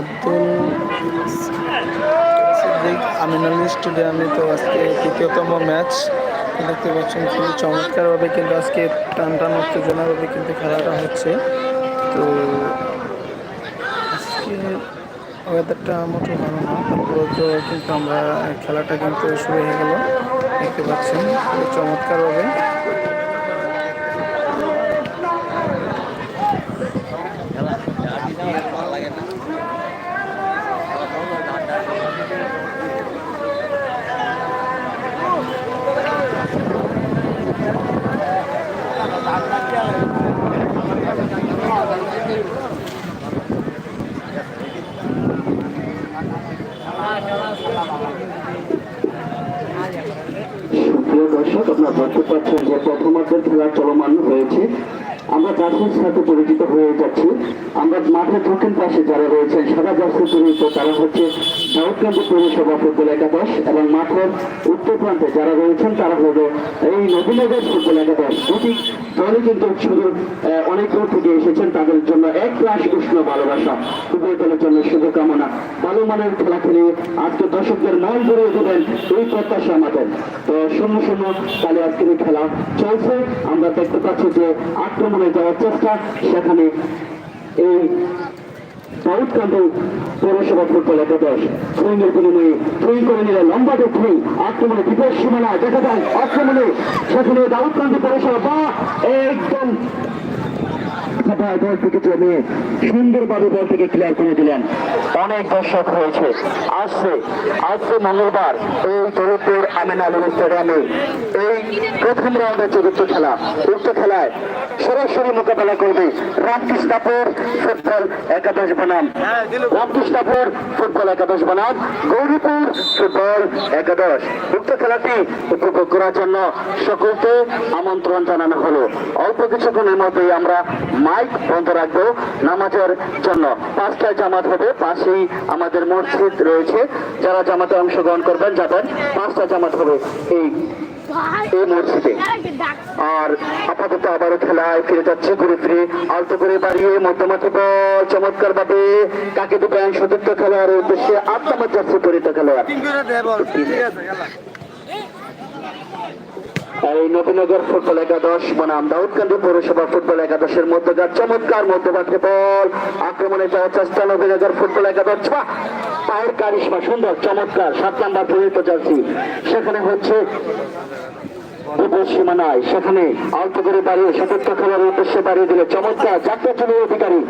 আব্দুল সিদ্দিক আমিনুল স্টেডিয়ামে তো আজকে তৃতীয়তম ম্যাচ। দেখতে পাচ্ছেন খুবই চমৎকারভাবে কিন্তু আজকে টান টান উত্তেজনাভাবে কিন্তু খেলাটা হচ্ছে। তো আজকে ওয়েদারটা মোটো ভালো না তারপরে তো কিন্তু আমরা খেলাটা কিন্তু শুরু হয়ে গেল। দেখতে পাচ্ছেন খুবই চমৎকারভাবে। খেলা চলমান হয়েছে। আমরা জার্সির সাথে পরিচিত হয়ে যাচ্ছি। আমরা মাঠে দক্ষিণ পাশে যারা রয়েছেন সারা জার্সি পরিচিত তারা হচ্ছে দাউদকান্দি পৌরসভা ফুটবল একাদশ এবং মাঠের উত্তর প্রান্তে যারা রয়েছেন তারা হলো এই নদীনগর ফুটবল একাদশ। দুটি দলই কিন্তু শুধু অনেক দূর থেকে এসেছেন, তাদের জন্য এক ক্লাস উষ্ণ ভালোবাসা। উভয় দলের জন্য শুভকামনা। ভালো মানের খেলা খেলে আজকে দর্শকদের মন ভরে দেবেন এই প্রত্যাশা আমাদের। তো শূন্য শূন্য তাহলে আজকের খেলা চলছে। আমরা দেখতে পাচ্ছি যে আক্রমণে যাওয়ার চেষ্টা, সেখানে এই সাউথকান্দি পৌরসভা ফুটবল একাদশ থ্রুইংয়ের বিনিময়ে থ্রুইং করে নিলে লম্বাটে থ্রুই আক্রমণে বিপদ সীমানা, দেখা যায় আক্রমণে সেখানে দাউদকান্দি পৌরসভা, বা একদম সরাসরি মোকাবেলা করবে রামকৃষ্ণাপুর ফুটবল একাদশ বনাম। রামকৃষ্ণাপুর ফুটবল একাদশ বনাম, গৌরীপুর ফুটবল একাদশ। উক্ত খেলাটি উপভোগ করার জন্য সকলকে আমন্ত্রণ জানানো হলো। অল্প কিছুক্ষণের মধ্যেই আমরা মাইক বন্ধ রাখব নামাজের জন্য। পাঁচটায় জামাত হবে পাশেই আমাদের মসজিদ রয়েছে। যারা জামাতে অংশগ্রহণ করবেন যাবেন। পাঁচটা জামাত হবে এই এই মসজিদে। আর আপাতত আবারও খেলায় ফিরে যাচ্ছে ঘুরে ফিরে আলতো করে বাড়িয়ে মধ্যমাঠে বল চমৎকার ভাবে কাকে দেবেন সতীর্থ খেলোয়াড়ের উদ্দেশ্যে আত্মামার যাচ্ছে পরিত খেলোয়াড় এই নবীনগর ফুটবল একাদশ বনাম দাউদকান্দি পৌরসভা ফুটবল একাদশের মধ্যকার চমৎকার মধ্যমাঠে বল আক্রমণে যাওয়ার চেষ্টা নবীনগর ফুটবল একাদশ। পায়ের কারিশমা, সুন্দর, চমৎকার। সাত নাম্বার পরিণত যাচ্ছি সেখানে হচ্ছে সীমানায় সেখানে করে বাড়িয়ে সতর্ক খেলার উদ্দেশ্যে বাড়িয়ে দিলে চমৎকার। চলে অধিকারী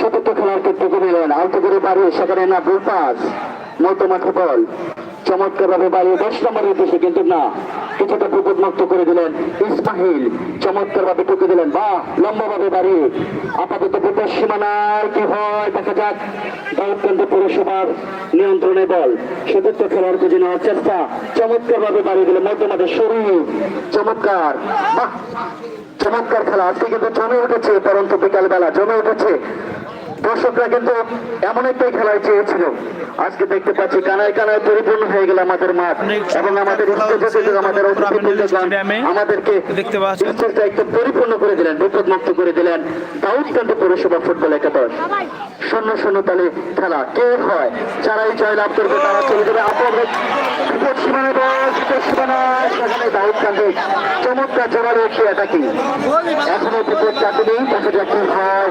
সতর্ক খেলার ক্ষেত্রে কমিলেন করে বাড়িয়ে সেখানে না গোল পাস। বল। চমৎকার ভাবে বাড়িয়ে দশ নম্বরের উদ্দেশ্যে কিন্তু না। কিছুটা বিপদমুক্ত করে দিলেন। ইসমাহিল চমৎকার ভাবে টুকে দিলেন। বা লম্বা ভাবে বাড়িয়ে আপাতত বিপদ সীমানায় কি হয়? দেখা যাক। দাউদকান্দি পৌরসভার নিয়ন্ত্রণে বল। সতীর্থ খেলার খুঁজে নেওয়ার চেষ্টা। চমৎকার ভাবে বাড়িয়ে দিলেন মধ্যমাঠে সরু। চমৎকার। বাহ, চমৎকার খেলা। আজকে কিন্তু জমে উঠেছে, পরন্ত বিকাল বেলা জমে উঠেছে। দর্শকরা কিন্তু এমন একটাই খেলায় চেয়েছিল। আজকে দেখতে পাচ্ছি কানায় কানায় পরিপূর্ণ হয়ে গেল আমাদের মাঠ এবং আমাদের আমাদের আমাদেরকে দেখতে পাচ্ছেন। একটু পরিপূর্ণ করে দিলেন বিপদ মুক্ত করে দিলেন দাউদকান্দি পৌরসভা ফুটবল একাদশ। শূন্য শূন্য তালে খেলা কে হয়? যারাই জয়লাভ করবে তারা চলে যাবে আপনাদের বিপদ সীমানায় বল বিপদ সীমানায় সেখানে দাউদকান্দি চমৎকার জোরালো একটি অ্যাটাকিং এখনও বিপদ চাকরি দেখা যাক কি হয়।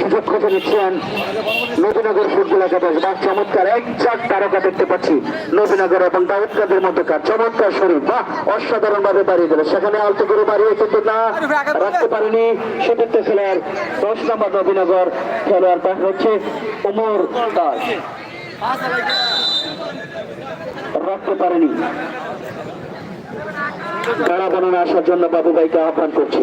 সুযোগ খুঁজে নিচ্ছেন নবীনগর ফুটবল একাদশ। বা চমৎকার, এক চার তারকা দেখতে পাচ্ছি নবীনগর এবং দাউদকাদের মধ্যকার। চমৎকার শরীর বা অসাধারণ ভাবে বাড়িয়ে দিল সেখানে আলতো করে বাড়িয়ে কিন্তু না, রাখতে পারেনি সেক্ষেত্র খেলোয়াড় দশ নম্বর নবীনগর খেলোয়াড় তার হচ্ছে উমর দাস। রাখতে পারেনি। বেড়া বানানো আসার জন্য বাবু ভাইকে আহ্বান করছি।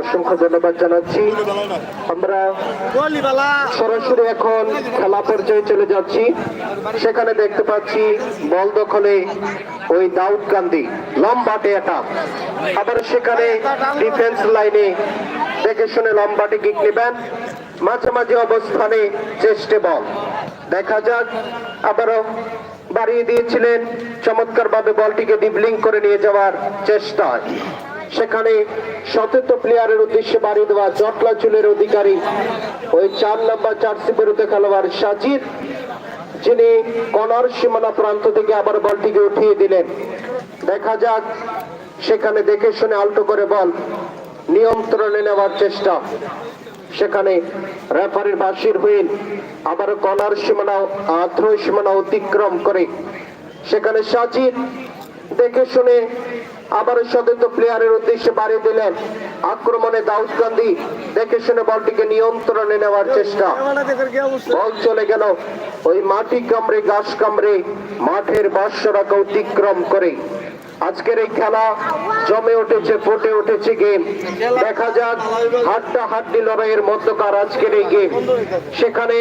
অসংখ্য ধন্যবাদ জানাচ্ছি। আমরা সরাসরি এখন খেলা পর্যায়ে চলে যাচ্ছি। সেখানে দেখতে পাচ্ছি বল দখলে ওই দাউদ গান্ধী। লম্বাটে এটা। আবার সেখানে ডিফেন্স লাইনে দেখে শুনে লম্বাটে কিক নেবেন। মাঝামাঝি অবস্থানে চেষ্টে বল। দেখা যাক, আবারও বাড়িয়ে দিয়েছিলেন। চমৎকার ভাবে বলটিকে ডিবলিং করে নিয়ে যাওয়ার চেষ্টা সেখানে সতীর্থ প্লেয়ারের উদ্দেশ্যে বাড়িয়ে দেওয়া জটলা চুলের অধিকারী ওই চার নাম্বার জার্সি বিরুদ্ধে খেলোয়াড় সাজিদ, যিনি কর্নার সীমানা প্রান্ত থেকে আবার বলটিকে উঠিয়ে দিলেন। দেখা যাক, সেখানে দেখে শুনে আলটো করে বল। নিয়ন্ত্রণে নেওয়ার চেষ্টা। সেখানে রেফারির বাসির হুইল আবার কর্নার সীমানা আত্র সীমানা অতিক্রম করে। সেখানে সাজিদ দেখে শুনে আবার সতীর্থ প্লেয়ারের উদ্দেশ্যে বাড়িয়ে দিলেন। আক্রমণে দাউদ গান্ধী দেখে শুনে বলটিকে নিয়ন্ত্রণে নেওয়ার চেষ্টা। বল চলে গেল ওই মাটি কামড়ে, ঘাস কামড়ে, মাঠের বাসরাকে অতিক্রম করে। আজকের এই খেলা জমে উঠেছে, ফুটে উঠেছে গেম। দেখা যাক হাড্ডা হাড্ডি লড়াইয়ের মধ্যকার আজকের এই গেম। সেখানে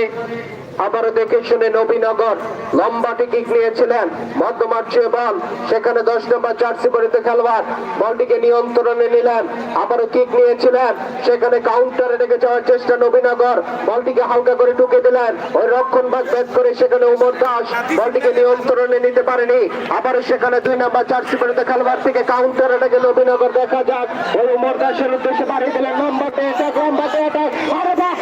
আবারও দেখে শুনে নবীনগর লম্বাটি কিক নিয়েছিলেন মধ্যমাঠ বল, সেখানে দশ নম্বর জার্সি পরিতে খেলোয়াড় বলটিকে নিয়ন্ত্রণে নিলেন, আবারও কিক নিয়েছিলেন, সেখানে কাউন্টারে রেখে যাওয়ার চেষ্টা নবীনগর, বলটিকে হালকা করে টুকে দিলেন, ওই রক্ষণ ভাগ ব্যাট করে সেখানে উমর দাস বলটিকে নিয়ন্ত্রণে নিতে পারেনি, আবারও সেখানে দুই নম্বর জার্সি পরিতে খেলোয়াড় থেকে কাউন্টারে রেখে নবীনগর দেখা যাক, ওই উমর দাসের উদ্দেশ্যে বাড়িয়ে দিলেন লম্বাতে এটা আরে বাহ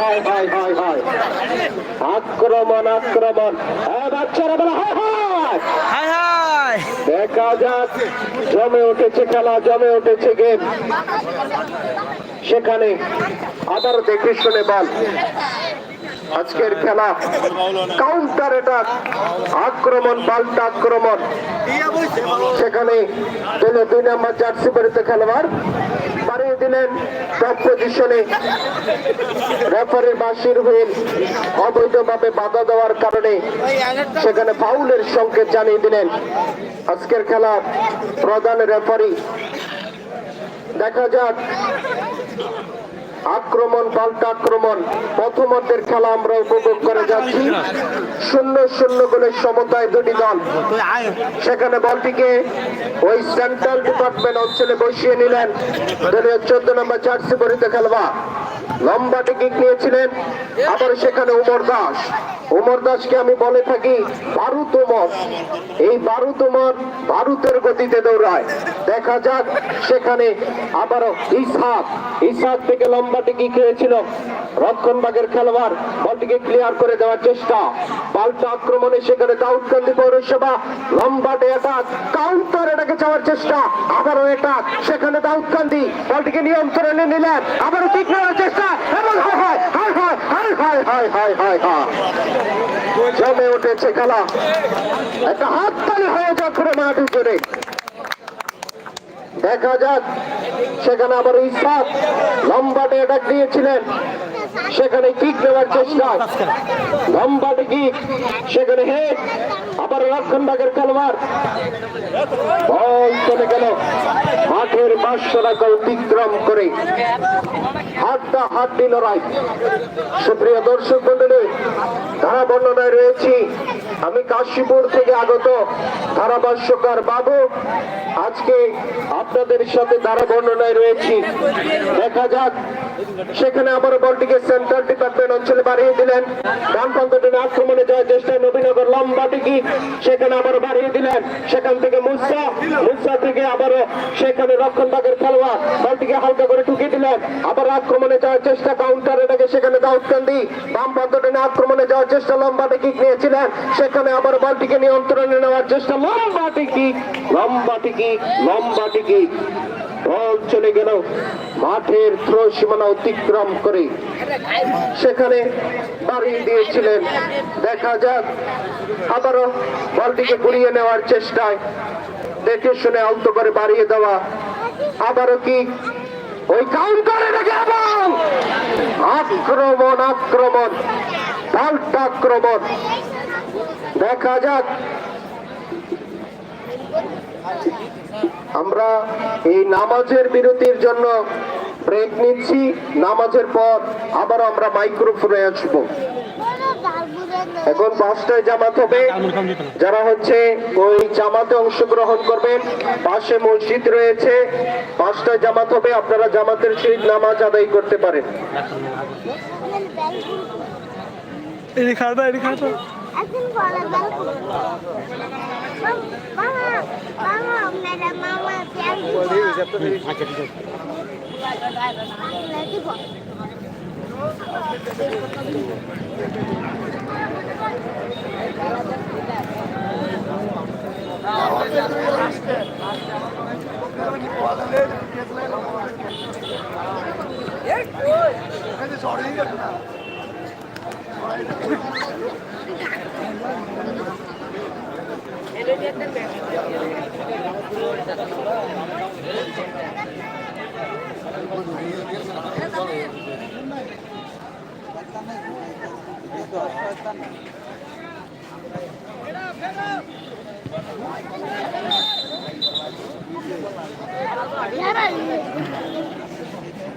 হায় হায় হায় হায় হায় হায় আক্রমণ আক্রমণ। হ্যাঁ বাচ্চারা বলে হায় হায় দেখা যাক জমে উঠেছে খেলা জমে উঠেছে গেম সেখানে আবার দেখে শুনে বল। আজকের খেলা কাউন্টার এটা আক্রমণ পাল্টা আক্রমণ। সেখানে দুই নম্বর জার্সি পরিতে খেলোয়াড় বাড়িয়ে দিলেন টপ পজিশনে রেফারি বাসির হুইল অবৈধভাবে বাধা দেওয়ার কারণে সেখানে ফাউলের সংকেত জানিয়ে দিলেন আজকের খেলার প্রধান রেফারি দেখা যাক আক্রমণ পাল্টা আক্রমণ প্রথমার্ধের খেলা আমরা উপভোগ করে যাচ্ছি। শূন্য শূন্য গোলের সমতায় দুটি দল। সেখানে বলটিকে ওই সেন্ট্রাল ডিপার্টমেন্ট অঞ্চলে বসিয়ে নিলেন। চোদ্দ নম্বর জার্সি পরিতে খেলবা। লম্বাটি টিকিট নিয়েছিলেন, আবার সেখানে উমর দাস। উমর দাসকে আমি বলে থাকি, বারুদ উমর। এই বারুদ উমর ভারতের গতিতে দৌড়ায়। দেখা যাক সেখানে আবারও ইসাদ ইসাদ থেকে লম্বা টিকিট খেয়েছিল। রক্ষণবাগের খেলোয়াড়, বলটিকে ক্লিয়ার করে দেওয়ার চেষ্টা। পাল্টা আক্রমণে সেখানে দাউদকান্দি পৌরসভা, লম্বাটে অ্যাটাক কাউন্টার এটাকে যাওয়ার চেষ্টা, আবারও অ্যাটাক সেখানে দাউদকান্দি বলটিকে নিয়ন্ত্রণে নিলেন, আবারও ঠিক নেওয়ার চেষ্টা, এবং হায় হায় হায় হায় হায় হায় হায় হায় হায় জমে উঠেছে খেলা। একটা হাততালি হয়ে যাক করে মাঠে জুড়ে। দেখা যাক, সেখানে আবার ইসাক লম্বাটে অ্যাটাক দিয়েছিলেন। সেখানে কিক নেওয়ার চেষ্টা। লম্বাটে কিক সেখানে হেড আবার রক্ষণভাগের ভাগের বল চলে গেল। মাঠের বাসরাকে অতিক্রম করে। হাতটা হাড্ডি লড়াই সুপ্রিয় দর্শক মন্ডলী ধারা বর্ণনায় রয়েছি। আমি কাশীপুর থেকে আগত ধারাভাষ্যকার বাবু। আজকে আপনাদের সাথে ধারা বর্ণনায় রয়েছি। দেখা যাক, সেখানে আবার বলটিকে সেন্ট্রাল ডিপার্টমেন্ট অঞ্চলে বাড়িয়ে দিলেন। ডান আক্রমণে যাওয়ার চেষ্টায় নবীনগর লম্বা টিকি, সেখানে আবার বাড়িয়ে দিলেন। সেখান থেকে মুসা মুসা থেকে আবারও সেখানে রক্ষণভাগের খেলোয়াড়, বলটিকে হালকা করে ঢুকিয়ে দিলেন। আবার আক্রমণে যাওয়ার চেষ্টা কাউন্টারে রেখে সেখানে দাউদকান্দি। বাম প্রান্ত আক্রমণে যাওয়ার চেষ্টা, লম্বা টিকি নিয়েছিলেন। সেখানে আবার বলটিকে নিয়ন্ত্রণে নেওয়ার চেষ্টা। লম্বা টিকি লম্বা টিকি লম্বা টিকি। বল চলে গেল মাঠের থ্রো সীমানা অতিক্রম করে। সেখানে বাড়িয়ে দিয়েছিলেন। দেখা যাক, আবারও বলটিকে ঘুরিয়ে নেওয়ার চেষ্টায়। দেখে শুনে অন্ত করে বাড়িয়ে দেওয়া। আবারও কি? ওই কাউন্টারে রেখে আক্রমণ আক্রমণ। পাল্টা আক্রমণ। দেখা যাক। আমরা এই নামাজের বিরতির জন্য ব্রেক নিচ্ছি। নামাজের পর আবার আমরা মাইক্রোফোনে আসব। এখন পাঁচটায় জামাত হবে। যারা হচ্ছে ওই জামাতে অংশগ্রহণ করবেন, পাশে মসজিদ রয়েছে। পাঁচটায় জামাত হবে। আপনারা জামাতের সহিত নামাজ আদায় করতে পারেন। এখন বলা মামা মামা আপনারা মামা প্যান দিব। বাবা বাতাস হয়ে দিবেন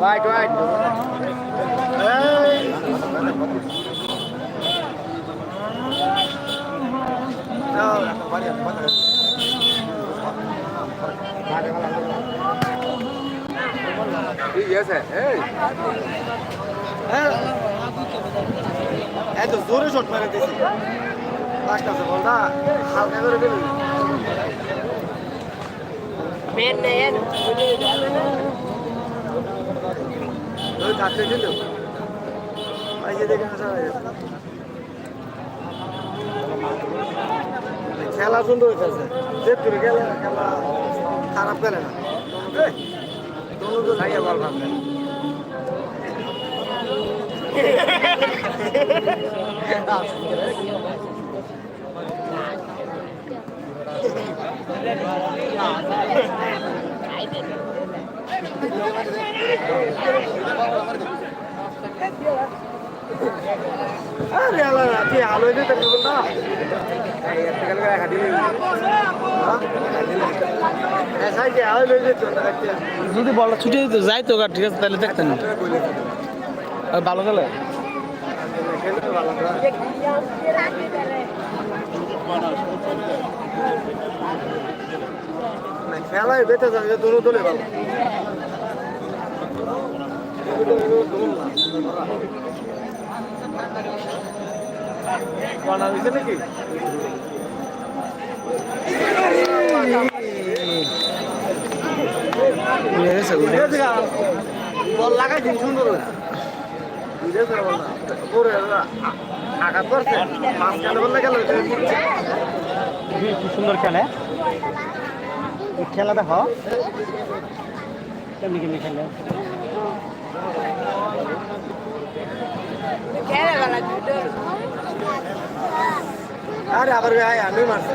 রাইট রাইট এত জোরে শট মারে দিছি পাঁচটা বলটা হালকা করে দিল? ওই থাকতে দিল এই যে দেখেন খেলা সুন্দর হইতেছে যে তোর খেলা খেলা খারাপ খেলে না দোনো তো খাইয়া বল ভাবলে আরে তুই দিতে না এই গেলে হ্যাঁ যদি বলটা ছুটে দিত যাই তো ঠিক আছে তাহলে দেখতেন আর ভালো খেলে। খেলায় বেঁচে যাবে দোনো দলে ভালো। বানা হয়েছে নাকি। বল সুন্দর আঘাত করছে। মাঝখানে বললে গেল। দুই কি সুন্দর খেলে। খেলা দেখো কেমনি কেমনি খেলে? আরে আবার ভাই আমি মারছি।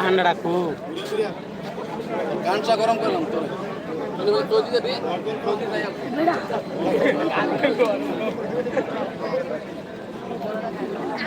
ঠান্ডা রাখো। গানটা গরম করলাম তো। চৌদি দেবি? এটা এটা গোল্ডেন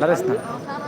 লারেস না দিকে আমাদের টুকটাক করে না সাপ দেন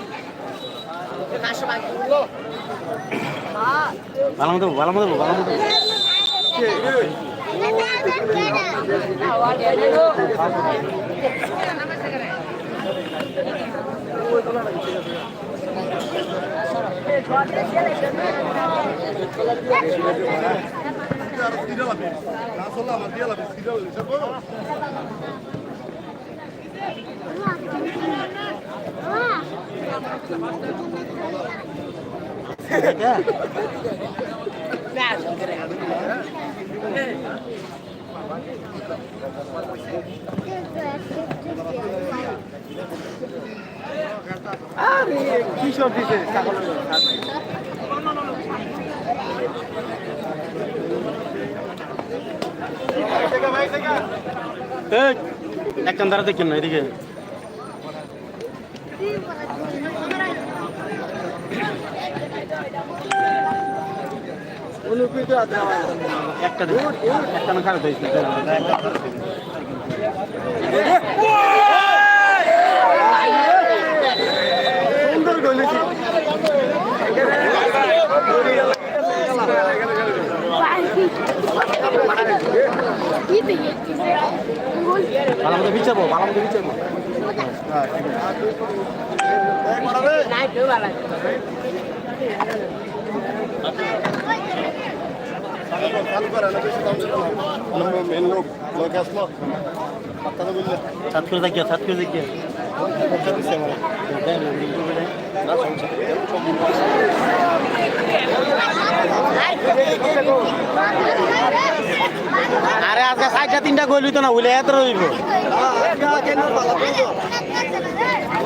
ভালো মতো ভালো মতো ভালো মতো আরে কি দিছে? ছাগলের একজন দাঁড়া দেখেন এদিকে। একটা একটা না খারাপ হয়েছে। সুন্দর গলেছি ভালো মতো বিচারবো ভালো মতো বিচারবো। সাত করে দেখিয়া সাত করে দেখিয়া আরে আজকে সাইডটা তিনটা গইলি তো না বলে এত রইব।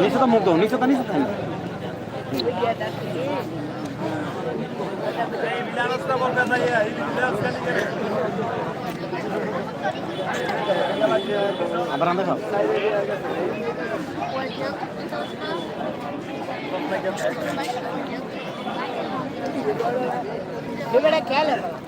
নিচে তো মুখ দাও নিচে তো নিচে আরে করা